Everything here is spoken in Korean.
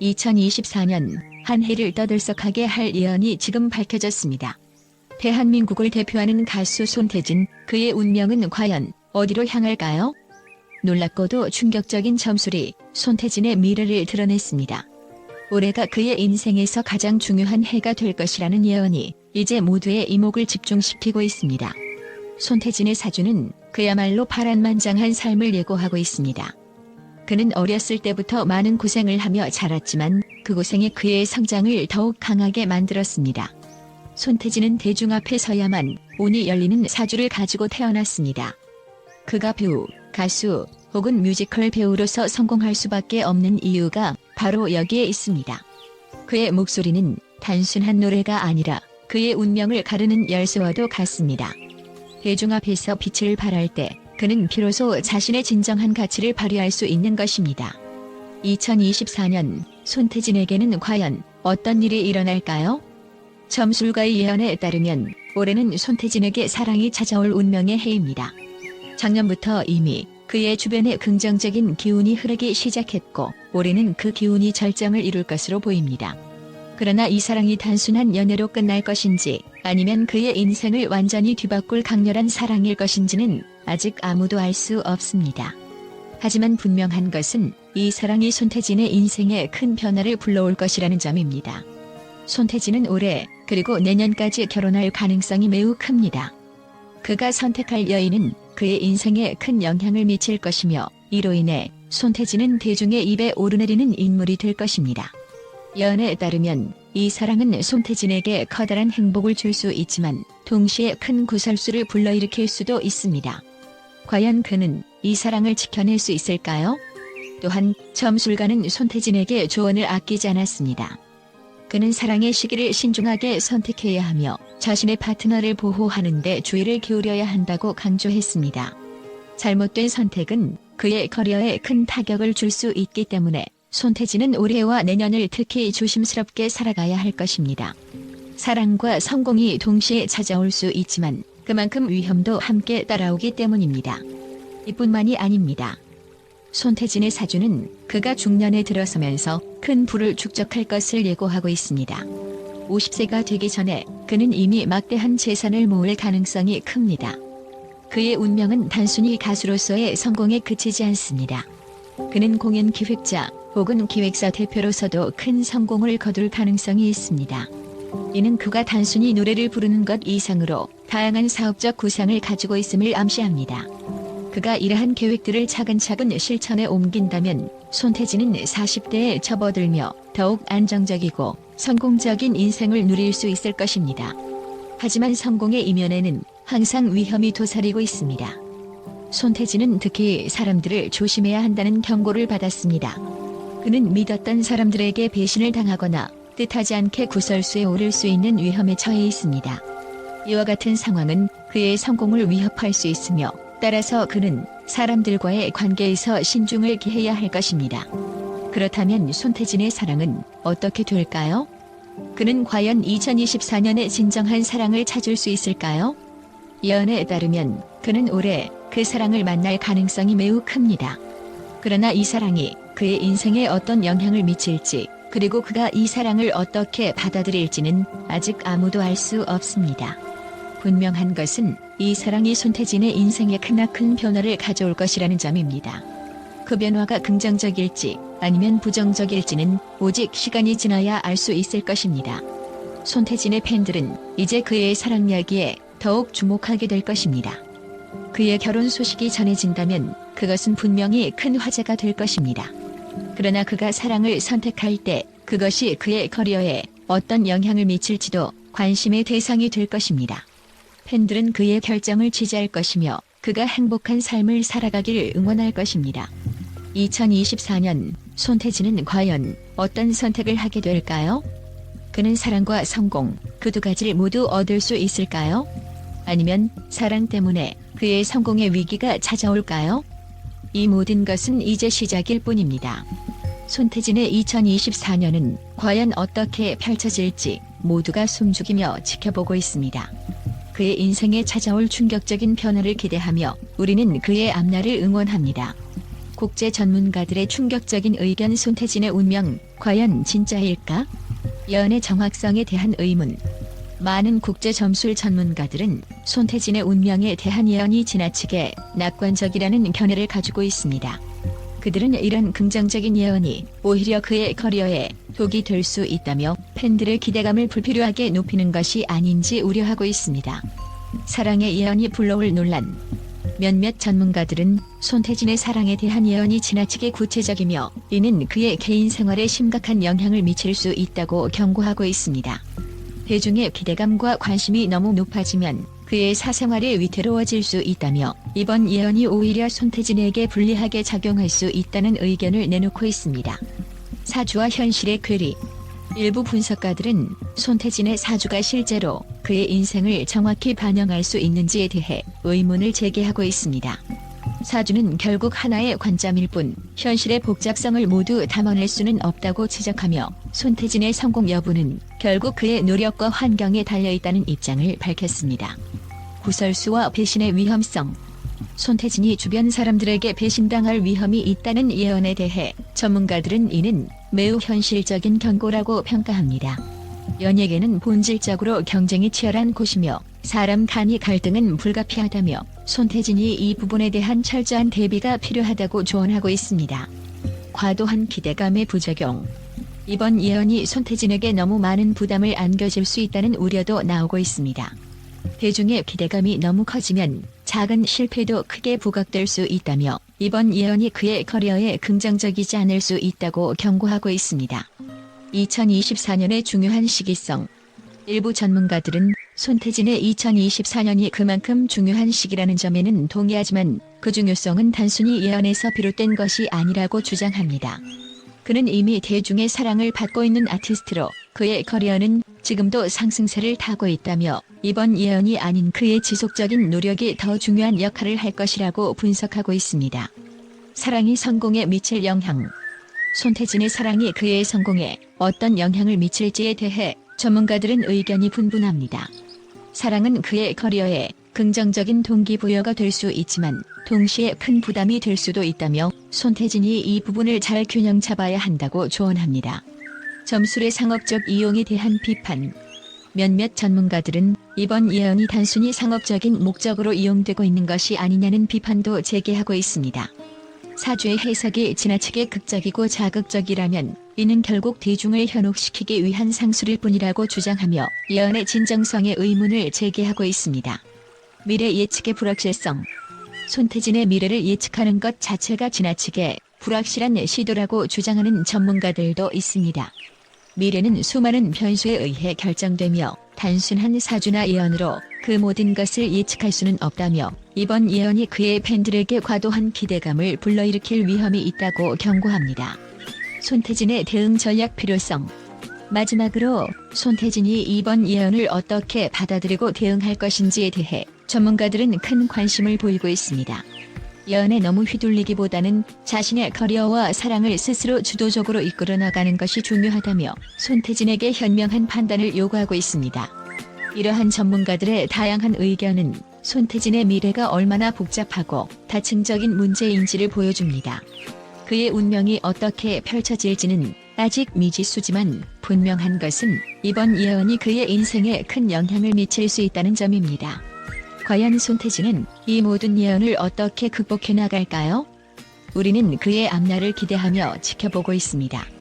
2024년 한 해를 떠들썩하게 할 예언이 지금 밝혀졌습니다. 대한민국을 대표하는 가수 손태진, 그의 운명은 과연 어디로 향할까요? 놀랍고도 충격적인 점술이 손태진의 미래를 드러냈습니다. 올해가 그의 인생에서 가장 중요한 해가 될 것이라는 예언이 이제 모두의 이목을 집중시키고 있습니다. 손태진의 사주는 그야말로 파란만장한 삶을 예고하고 있습니다. 그는 어렸을 때부터 많은 고생을 하며 자랐지만 그 고생이 그의 성장을 더욱 강하게 만들었습니다. 손태진은 대중 앞에 서야만 운이 열리는 사주를 가지고 태어났습니다. 그가 배우, 가수 혹은 뮤지컬 배우로서 성공할 수밖에 없는 이유가 바로 여기에 있습니다. 그의 목소리는 단순한 노래가 아니라 그의 운명을 가르는 열쇠와도 같습니다. 대중 앞에서 빛을 발할 때 그는 비로소 자신의 진정한 가치를 발휘할 수 있는 것입니다. 2024년 손태진에게는 과연 어떤 일이 일어날까요? 점술가의 예언에 따르면 올해는 손태진에게 사랑이 찾아올 운명의 해입니다. 작년부터 이미 그의 주변에 긍정적인 기운이 흐르기 시작했고 올해는 그 기운이 절정을 이룰 것으로 보입니다. 그러나 이 사랑이 단순한 연애로 끝날 것인지 아니면 그의 인생을 완전히 뒤바꿀 강렬한 사랑일 것인지는 아직 아무도 알 수 없습니다. 하지만 분명한 것은 이 사랑이 손태진의 인생에 큰 변화를 불러올 것이라는 점입니다. 손태진은 올해 그리고 내년까지 결혼할 가능성이 매우 큽니다. 그가 선택할 여인은 그의 인생에 큰 영향을 미칠 것이며 이로 인해 손태진은 대중의 입에 오르내리는 인물이 될 것입니다. 예언에 따르면 이 사랑은 손태진에게 커다란 행복을 줄 수 있지만 동시에 큰 구설수를 불러일으킬 수도 있습니다. 과연 그는 이 사랑을 지켜낼 수 있을까요? 또한 점술가는 손태진에게 조언을 아끼지 않았습니다. 그는 사랑의 시기를 신중하게 선택해야 하며 자신의 파트너를 보호하는데 주의를 기울여야 한다고 강조했습니다. 잘못된 선택은 그의 커리어에 큰 타격을 줄 수 있기 때문에 손태진은 올해와 내년을 특히 조심스럽게 살아가야 할 것입니다. 사랑과 성공이 동시에 찾아올 수 있지만 그만큼 위험도 함께 따라오기 때문입니다. 이뿐만이 아닙니다. 손태진의 사주는 그가 중년에 들어서면서 큰 부를 축적할 것을 예고하고 있습니다. 50세가 되기 전에 그는 이미 막대한 재산을 모을 가능성이 큽니다. 그의 운명은 단순히 가수로서의 성공에 그치지 않습니다. 그는 공연 기획자 혹은 기획사 대표로서도 큰 성공을 거둘 가능성이 있습니다. 이는 그가 단순히 노래를 부르는 것 이상으로 다양한 사업적 구상을 가지고 있음을 암시합니다. 그가 이러한 계획들을 차근차근 실천에 옮긴다면 손태진은 40대에 접어들며 더욱 안정적이고 성공적인 인생을 누릴 수 있을 것입니다. 하지만 성공의 이면에는 항상 위험이 도사리고 있습니다. 손태진은 특히 사람들을 조심해야 한다는 경고를 받았습니다. 그는 믿었던 사람들에게 배신을 당하거나 뜻하지 않게 구설수에 오를 수 있는 위험에 처해 있습니다. 이와 같은 상황은 그의 성공을 위협할 수 있으며 따라서 그는 사람들과의 관계에서 신중을 기해야 할 것입니다. 그렇다면 손태진의 사랑은 어떻게 될까요? 그는 과연 2024년에 진정한 사랑을 찾을 수 있을까요? 예언에 따르면 그는 올해 그 사랑을 만날 가능성이 매우 큽니다. 그러나 이 사랑이 그의 인생에 어떤 영향을 미칠지 그리고 그가 이 사랑을 어떻게 받아들일지는 아직 아무도 알 수 없습니다. 분명한 것은 이 사랑이 손태진의 인생에 크나큰 변화를 가져올 것이라는 점입니다. 그 변화가 긍정적일지 아니면 부정적일지는 오직 시간이 지나야 알 수 있을 것입니다. 손태진의 팬들은 이제 그의 사랑 이야기에 더욱 주목하게 될 것입니다. 그의 결혼 소식이 전해진다면 그것은 분명히 큰 화제가 될 것입니다. 그러나 그가 사랑을 선택할 때 그것이 그의 커리어에 어떤 영향을 미칠지도 관심의 대상이 될 것입니다. 팬들은 그의 결정을 지지할 것이며 그가 행복한 삶을 살아가기를 응원할 것입니다. 2024년 손태진은 과연 어떤 선택을 하게 될까요? 그는 사랑과 성공 그 두 가지를 모두 얻을 수 있을까요? 아니면 사랑 때문에 그의 성공의 위기가 찾아올까요? 이 모든 것은 이제 시작일 뿐입니다. 손태진의 2024년은 과연 어떻게 펼쳐질지 모두가 숨죽이며 지켜보고 있습니다. 그의 인생에 찾아올 충격적인 변화를 기대하며 우리는 그의 앞날을 응원합니다. 국제 전문가들의 충격적인 의견 손태진의 운명 과연 진짜일까? 연애 정확성에 대한 의문 많은 국제 점술 전문가들은 손태진의 운명에 대한 예언이 지나치게 낙관적이라는 견해를 가지고 있습니다. 그들은 이런 긍정적인 예언이 오히려 그의 커리어에 독이 될 수 있다며 팬들의 기대감을 불필요하게 높이는 것이 아닌지 우려하고 있습니다. 사랑의 예언이 불러올 논란 몇몇 전문가들은 손태진의 사랑에 대한 예언이 지나치게 구체적이며 이는 그의 개인 생활에 심각한 영향을 미칠 수 있다고 경고하고 있습니다. 대중의 기대감과 관심이 너무 높아지면 그의 사생활이 위태로워질 수 있다며 이번 예언이 오히려 손태진에게 불리하게 작용할 수 있다는 의견을 내놓고 있습니다. 사주와 현실의 괴리 일부 분석가들은 손태진의 사주가 실제로 그의 인생을 정확히 반영할 수 있는지에 대해 의문을 제기하고 있습니다. 사주는 결국 하나의 관점일 뿐 현실의 복잡성을 모두 담아낼 수는 없다고 지적하며 손태진의 성공 여부는 결국 그의 노력과 환경에 달려 있다는 입장을 밝혔습니다. 구설수와 배신의 위험성 손태진이 주변 사람들에게 배신당할 위험이 있다는 예언에 대해 전문가들은 이는 매우 현실적인 경고라고 평가합니다. 연예계는 본질적으로 경쟁이 치열한 곳이며 사람 간의 갈등은 불가피하다며 손태진이 이 부분에 대한 철저한 대비가 필요하다고 조언하고 있습니다. 과도한 기대감의 부작용 이번 예언이 손태진에게 너무 많은 부담을 안겨줄 수 있다는 우려도 나오고 있습니다. 대중의 기대감이 너무 커지면 작은 실패도 크게 부각될 수 있다며 이번 예언이 그의 커리어에 긍정적이지 않을 수 있다고 경고하고 있습니다. 2024년의 중요한 시기성 일부 전문가들은 손태진의 2024년이 그만큼 중요한 시기라는 점에는 동의하지만 그 중요성은 단순히 예언에서 비롯된 것이 아니라고 주장합니다. 그는 이미 대중의 사랑을 받고 있는 아티스트로 그의 커리어는 지금도 상승세를 타고 있다며 이번 예언이 아닌 그의 지속적인 노력이 더 중요한 역할을 할 것이라고 분석하고 있습니다. 사랑이 성공에 미칠 영향 손태진의 사랑이 그의 성공에 어떤 영향을 미칠지에 대해 전문가들은 의견이 분분합니다. 사랑은 그의 커리어에 긍정적인 동기부여가 될 수 있지만 동시에 큰 부담이 될 수도 있다며 손태진이 이 부분을 잘 균형 잡아야 한다고 조언합니다. 점술의 상업적 이용에 대한 비판 몇몇 전문가들은 이번 예언이 단순히 상업적인 목적으로 이용되고 있는 것이 아니냐는 비판도 제기하고 있습니다. 사주의 해석이 지나치게 극적이고 자극적이라면 이는 결국 대중을 현혹시키기 위한 상술일 뿐이라고 주장하며 예언의 진정성에 의문을 제기하고 있습니다. 미래 예측의 불확실성 손태진의 미래를 예측하는 것 자체가 지나치게 불확실한 시도라고 주장하는 전문가들도 있습니다. 미래는 수많은 변수에 의해 결정되며 단순한 사주나 예언으로 그 모든 것을 예측할 수는 없다며 이번 예언이 그의 팬들에게 과도한 기대감을 불러일으킬 위험이 있다고 경고합니다. 손태진의 대응 전략 필요성 마지막으로 손태진이 이번 예언을 어떻게 받아들이고 대응할 것인지에 대해 전문가들은 큰 관심을 보이고 있습니다. 예언에 너무 휘둘리기보다는 자신의 커리어와 사랑을 스스로 주도적으로 이끌어 나가는 것이 중요하다며 손태진에게 현명한 판단을 요구하고 있습니다. 이러한 전문가들의 다양한 의견은 손태진의 미래가 얼마나 복잡하고 다층적인 문제인지를 보여줍니다. 그의 운명이 어떻게 펼쳐질지는 아직 미지수지만 분명한 것은 이번 예언이 그의 인생에 큰 영향을 미칠 수 있다는 점입니다. 과연 손태진은 이 모든 예언을 어떻게 극복해 나갈까요? 우리는 그의 앞날을 기대하며 지켜보고 있습니다.